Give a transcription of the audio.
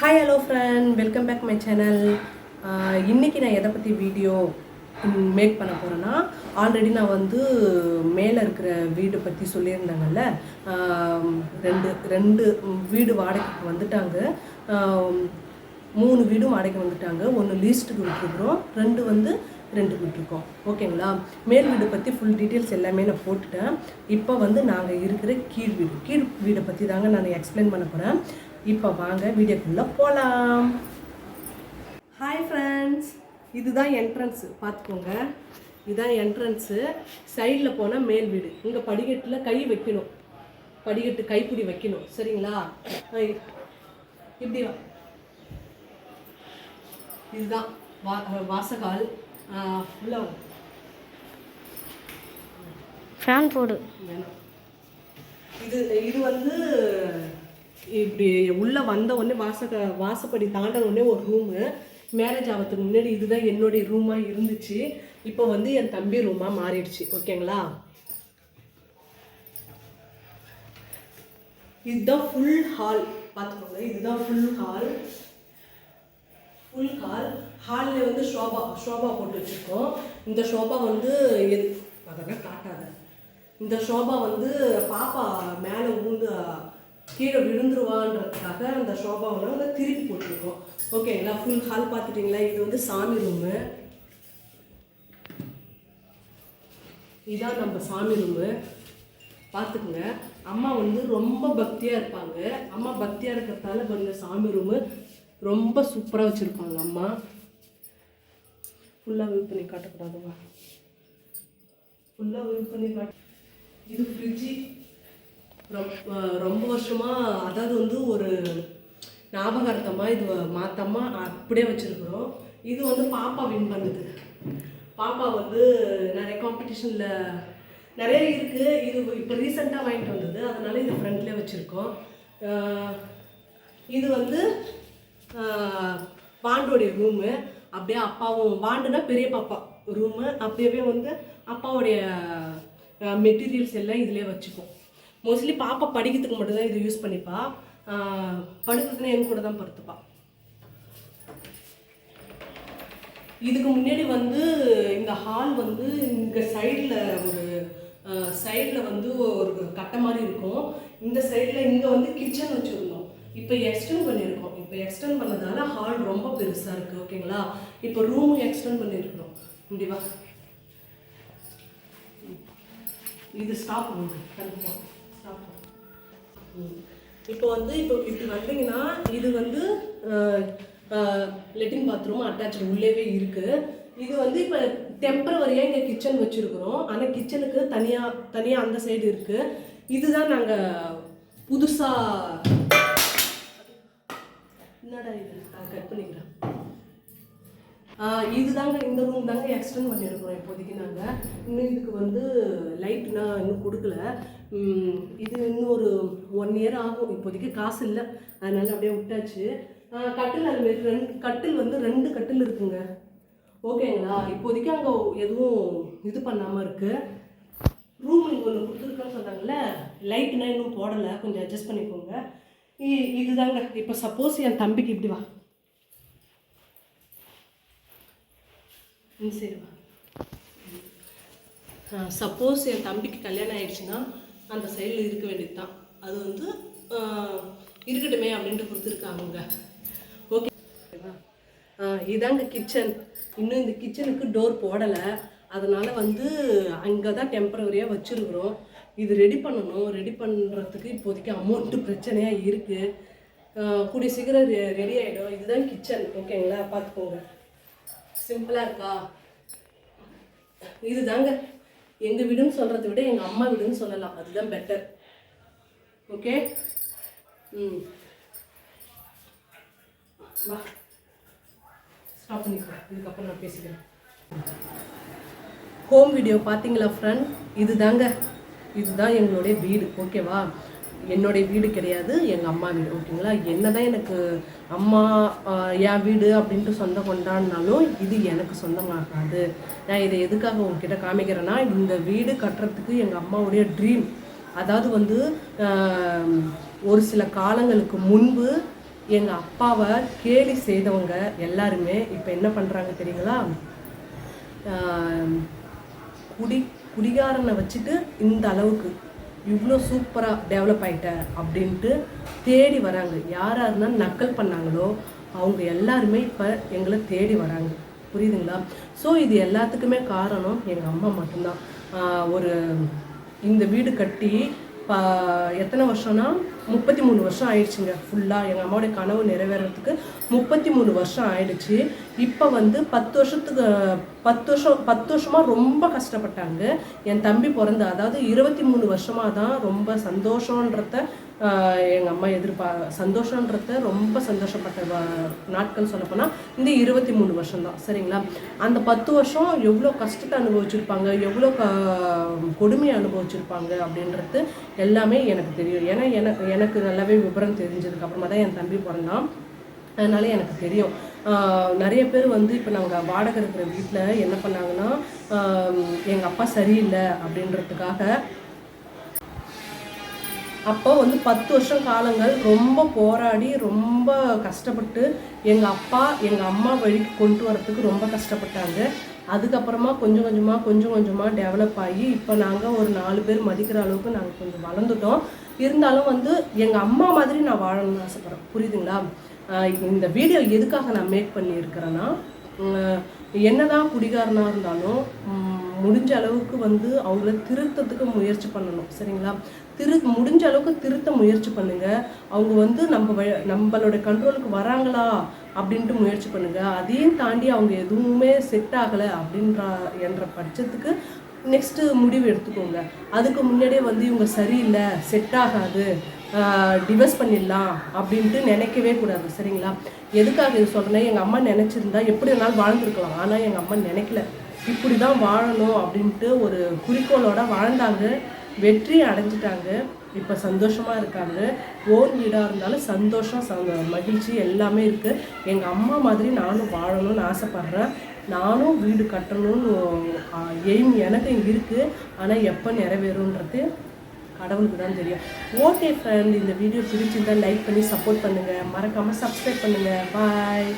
Hi hello friend welcome back my channel இன்றைக்கி நான் எதை பற்றி வீடியோ மேக் பண்ண போகிறேன்னா ஆல்ரெடி நான் வந்து மேலே இருக்கிற வீடு பற்றி சொல்லியிருந்தாங்கல்ல. ரெண்டு ரெண்டு வீடு வாடகைக்கு வந்துட்டாங்க. மூணு வீடும் வாடகைக்கு வந்துட்டாங்க. ஒன்று லீஸ்ட்டுக்கு விட்டுருக்குறோம். ரெண்டு வந்து ரெண்டு விட்டுருக்கோம். ஓகேங்களா மேல் வீடு பற்றி ஃபுல் டீட்டெயில்ஸ் எல்லாமே நான் போட்டுட்டேன். இப்போ வந்து நாங்கள் இருக்கிற கீழ் வீடு கீழ் வீடை பற்றி தாங்க நான் எக்ஸ்பிளைன் பண்ண போகிறேன் இப்போ வாங்க வீடியோக்குள்ளே போகலாம் ஹாய் ஃப்ரெண்ட்ஸ் இதுதான் என்ட்ரன்ஸு பார்த்துக்கோங்க. இதுதான் என்ட்ரன்ஸு சைடில் போனால் மேல் வீடு. இங்கே படிக்கட்டில் கை வைக்கணும். படிக்கட்டு கைப்பிடி வைக்கணும். சரிங்களா? இப்படி வா. இதுதான் வா வாசகால். ஃபுல்லாக ஃபேன் போடு. வேணாம். இது இது வந்து இப்படி உள்ளே வந்த உடனே வாசக வாசப்படி தாண்ட உடனே ஒரு ரூமு மேரேஜ் ஆகிறதுக்கு முன்னாடி இதுதான் என்னுடைய ரூமாக இருந்துச்சு. இப்போ வந்து என் தம்பி ரூமாக மாறிடுச்சு. ஓகேங்களா இதுதான் ஃபுல் ஹால் பார்த்துக்கோங்க. இதுதான் ஃபுல் ஹால் ஃபுல் ஹால் ஹாலில் வந்து ஷோபா ஷோபா போட்டு வச்சுருக்கோம். இந்த ஷோபா வந்து எது அதெல்லாம் காட்டாத. இந்த ஷோபா வந்து பாப்பா மேலே ஊந்து கீழே விழுந்துருவான்றதுக்காக அந்த ஷோபாவை வந்து திருப்பி போட்டிருக்கோம். ஓகேங்களா ஃபுல் ஹால் பார்த்துட்டிங்களா? இது வந்து சாமி ரூமு இதான் நம்ம சாமி ரூமு பார்த்துக்குங்க. அம்மா வந்து ரொம்ப பக்தியாக இருப்பாங்க. அம்மா பக்தியாக இருக்கிறதால பாருங்க சாமி ரூமு ரொம்ப சூப்பராக வச்சுருப்பாங்க அம்மா. ஃபுல்லாக வியூ பண்ணி காட்டக்கூடாதுமா ஃபுல்லாக வியூ பண்ணி காட்டு இது ஃப்ரிட்ஜி ரொம்ப ரொம்ப வருஷமாக அதாவது வந்து ஒரு ஞாபகார்த்தமாக இது மாற்றமாக அப்படியே வச்சுருக்குறோம். இது வந்து பாப்பா வின் பண்ணுது. பாப்பா வந்து நிறைய காம்படிஷனில் நிறைய இருக்குது இது இப்போ ரீசெண்டாக வாங்கிட்டு வந்தது. அதனால இது ஃப்ரண்ட்லேயே வச்சுருக்கோம். இது வந்து பாண்டோடைய ரூமு அப்படியே அப்பாவும் பாண்டுனா பெரிய பாப்பா ரூமு அப்படியே வந்து அப்பாவுடைய மெட்டீரியல்ஸ் எல்லாம் இதிலே வச்சுப்போம். மோஸ்ட்லி பாப்பா படிக்கிறதுக்கு மட்டும்தான் இதை யூஸ் பண்ணிப்பா. படுக்கிறதுனா என் கூட தான் படுத்துப்பா இதுக்கு முன்னாடி வந்து இந்த ஹால் வந்து இங்கே சைடில் ஒரு சைடில் வந்து ஒரு கட்டை மாதிரி இருக்கும். இந்த சைடில் இங்கே வந்து கிச்சன் வச்சுருந்தோம். இப்போ எக்ஸ்டெண்ட் பண்ணியிருக்கோம். இப்போ எக்ஸ்டெண்ட் பண்ணதால ஹால் ரொம்ப பெருசாக இருக்குது ஓகேங்களா இப்போ ரூமும் எக்ஸ்டெண்ட் பண்ணியிருக்கிறோம். முடிவா இது ஸ்டாப் பண்ணுங்க கண்டிப்பாக இப்போ வந்து இப்போ இப்படி வந்தீங்கன்னா இது வந்து லெட்டின் பாத்ரூம் அட்டாச்சு உள்ளேவே இருக்குது இது வந்து இப்போ டெம்பரவரியாக இங்கே கிச்சன் வச்சுருக்குறோம். ஆனால் கிச்சனுக்கு தனியாக தனியாக அந்த சைடு இருக்குது இதுதான் நாங்கள் புதுசாக என்னடா இது? கட் பண்ணிக்கிறேன். இதுதாங்க இந்த ரூம் தாங்க எக்ஸ்டெண்ட் பண்ணியிருக்கிறோம் இப்போதைக்கு நாங்கள் இன்னும் இதுக்கு வந்து லைட்னா இன்னும் கொடுக்கல. இது இன்னும் ஒரு ஒன் இயர் ஆகும். இப்போதைக்கு காசு இல்லை. அதனால அப்படியே விட்டாச்சு. கட்டில் அதுமாரி ரெண்டு கட்டில் வந்து ரெண்டு கட்டில் இருக்குங்க. ஓகேங்களா? இப்போதைக்கு அங்கே எதுவும் இது பண்ணாமல் இருக்குது ரூம் இங்கே ஒன்று கொடுத்துருக்கேன்னு சொன்னாங்கல்ல? லைட்னா இன்னும் போடலை. கொஞ்சம் அட்ஜஸ்ட் பண்ணிக்கோங்க. இ- இதுதாங்க. இப்போ சப்போஸ் என் தம்பிக்கு இப்படி வா. ம் சரி சப்போஸ் என் தம்பிக்கு கல்யாணம் ஆயிடுச்சுன்னா அந்த சைடில் இருக்க வேண்டியது தான் அது வந்து இருக்கட்டுமே அப்படின்ட்டு கொடுத்துருக்காங்க ஓகே இதாங்க கிச்சன் இன்னும் இந்த கிச்சனுக்கு டோர் போடலை. அதனால் வந்து அங்கே தான் டெம்பரவரியாக வச்சுருக்குறோம். இது ரெடி பண்ணணும். ரெடி பண்ணுறதுக்கு இப்போதைக்கு அமௌண்ட்டு பிரச்சனையாக இருக்குது கூடிய சீக்கிரம் ரெடி ஆகிடும் இதுதான் கிச்சன் ஓகேங்களா பார்த்துக்கோங்க. சிம்பிளாக இருக்கா? இதுதாங்க. எங்கள் வீடுன்னு சொல்கிறத விட எங்கள் அம்மா வீடுன்னு சொல்லலாம். அதுதான் பெட்டர் ஓகே ம். வா. ஸ்டாப் பண்ணிக்கோ. இதுக்கப்புறம் நான் பேசிக்கிறேன். ஹோம் வீடியோ பார்த்தீங்களா ஃப்ரெண்ட் இதுதாங்க. இதுதான் எங்களுடைய வீடு. ஓகேவா என்னுடைய வீடு கிடையாது எங்கள் அம்மா வீடு ஓகேங்களா? என்ன தான் எனக்கு அம்மா என் வீடு அப்படின்ட்டு சொந்தம் கொண்டாடினாலும் இது எனக்கு சொந்தமாகாது. நான் இதை எதுக்காக உங்ககிட்ட காமிக்கிறேன்னா இந்த வீடு கட்டுறதுக்கு எங்கள் அம்மாவுடைய ட்ரீம் அதாவது வந்து ஒரு சில காலங்களுக்கு முன்பு எங்கள் அப்பாவை கேலி செய்தவங்க எல்லாருமே இப்போ என்ன பண்ணுறாங்க தெரியுங்களா? குடி குடிகாரனை வச்சுட்டு இந்த அளவுக்கு இவ்வளோ சூப்பராக டெவலப் ஆகிட்டேன் அப்படின்ட்டு தேடி வராங்க. யார் யாருன்னா நக்கல் பண்ணாங்களோ அவங்க எல்லாருமே இப்போ எங்களை தேடி வராங்க. புரியுதுங்களா? ஸோ இது எல்லாத்துக்குமே காரணம் எங்கள் அம்மா மட்டும்தான். ஒரு இந்த வீடு கட்டி ப எத்தனை வருஷம்னா முப்பத்தி மூணு வருஷம் ஆயிடுச்சுங்க. ஃபுல்லாக எங்கள் அம்மாவோடய கனவு நிறைவேறதுக்கு முப்பத்தி மூணு வருஷம் ஆயிடுச்சு. இப்போ வந்து பத்து வருஷத்துக்கு பத்து வருஷம் பத்து வருஷமாக ரொம்ப கஷ்டப்பட்டாங்க. என் தம்பி பிறந்து அதாவது இருபத்தி மூணு வருஷமாக தான் ரொம்ப சந்தோஷன்றத எங்கள் அம்மா எதிர்பா சந்தோஷன்றத ரொம்ப சந்தோஷப்பட்ட நாட்கள் சொல்லப்போனால் இந்த இருபத்தி மூணு வருஷம் தான். சரிங்களா? அந்த பத்து வருஷம் எவ்வளோ கஷ்டத்தை அனுபவிச்சிருப்பாங்க எவ்வளோ க கொடுமையை அனுபவிச்சிருப்பாங்க அப்படின்றது எல்லாமே எனக்கு தெரியும். ஏன்னா எனக்கு எனக்கு நல்லாவே விவரம் தெரிஞ்சதுக்கு அப்புறமா தான் என் தம்பி பிறந்தான். அதனால எனக்கு தெரியும். நிறைய பேர் வந்து இப்போ நாங்கள் வாடகை இருக்கிற வீட்டில் என்ன பண்ணாங்கன்னா எங்கள் அப்பா சரியில்லை அப்படின்றதுக்காக அப்போ வந்து பத்து வருஷம் காலங்கள் ரொம்ப போராடி ரொம்ப கஷ்டப்பட்டு எங்கள் அப்பா எங்கள் அம்மா வழிக்கு கொண்டு வரத்துக்கு ரொம்ப கஷ்டப்பட்டாங்க. அதுக்கப்புறமா கொஞ்சம் கொஞ்சமாக கொஞ்சம் கொஞ்சமாக டெவலப் ஆகி இப்போ நாங்கள் ஒரு நாலு பேர் மதிக்கிற அளவுக்கு நாங்கள் கொஞ்சம் வளர்ந்துட்டோம். இருந்தாலும் வந்து எங்கள் அம்மா மாதிரி நான் வாழணும்னு ஆசைப்பட்றேன். புரியுதுங்களா? இந்த வீடியோ எதுக்காக நான் மேக் பண்ணியிருக்கிறேன்னா என்னதான் குடிகாரனாக இருந்தாலும் முடிஞ்ச அளவுக்கு வந்து அவங்கள திருத்தத்துக்கு முயற்சி பண்ணணும். சரிங்களா? திரு முடிஞ்ச அளவுக்கு திருத்த முயற்சி பண்ணுங்க. அவங்க வந்து நம்ம வ- நம்மளோட கண்ட்ரோலுக்கு வராங்களா? அப்படின்ட்டு முயற்சி பண்ணுங்க. அதையும் தாண்டி அவங்க எதுவுமே செட் ஆகலை அப்படின்ற என்ற பட்சத்துக்கு நெக்ஸ்ட்டு முடிவு எடுத்துக்கோங்க. அதுக்கு முன்னாடியே வந்து இவங்க சரியில்லை செட் ஆகாது டிவர்ஸ் பண்ணிடலாம் அப்படின்ட்டு நினைக்கவே கூடாது சரிங்களா? எதுக்காக இது சொல்கிறேன்னா எங்கள் அம்மா நினச்சிருந்தா எப்படி வேணாலும் வாழ்ந்துருக்கலாம். ஆனால் எங்கள் அம்மா நினைக்கல. இப்படி தான் வாழணும் அப்படின்ட்டு ஒரு குறிக்கோளோட வாழ்ந்தாங்க. வெற்றி அடைஞ்சிட்டாங்க. இப்போ சந்தோஷமாக இருக்காங்க. ஓன் வீடாக இருந்தாலும் சந்தோஷம் ச- மகிழ்ச்சி எல்லாமே இருக்குது எங்கள் அம்மா மாதிரி நானும் வாழணும்னு ஆசைப்பட்றேன். நானும் வீடு கட்டணும்னு எய்ம் எனக்கு இருக்குது ஆனால் எப்போ நிறைவேறுன்றது கடவுளுக்கு தான் தெரியும். ஓகே ஃப்ரெண்ட் இந்த வீடியோ பிடிச்சிருந்தா லைக் பண்ணி சப்போர்ட் பண்ணுங்கள் மறக்காமல் சப்ஸ்கிரைப் பண்ணுங்கள் பாய்